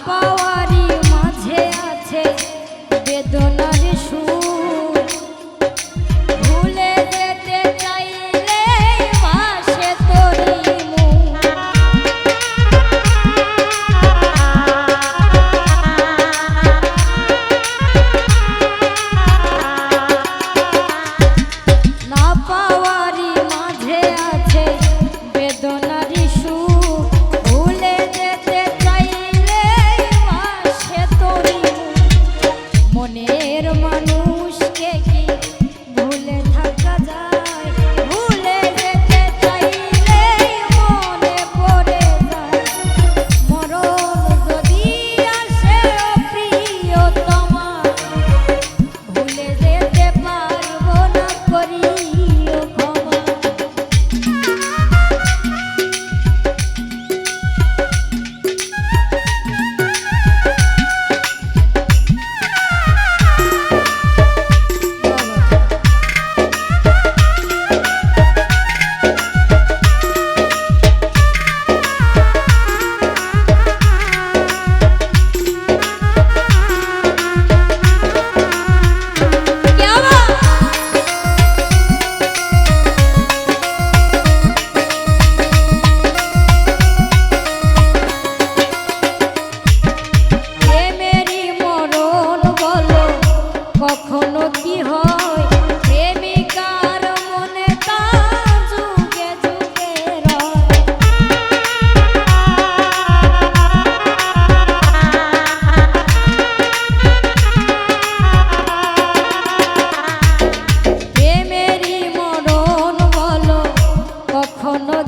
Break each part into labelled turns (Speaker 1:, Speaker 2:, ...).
Speaker 1: পাওয়ারি মাঝে আছে বেদনা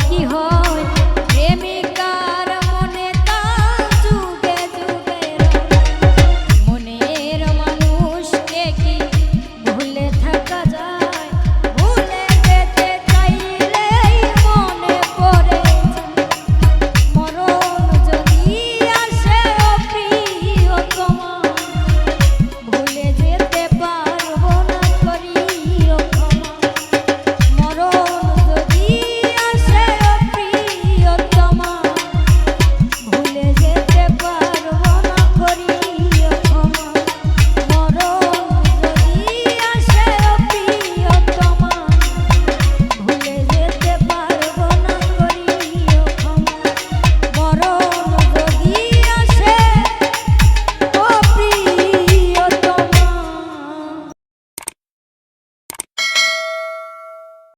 Speaker 1: কি হয়।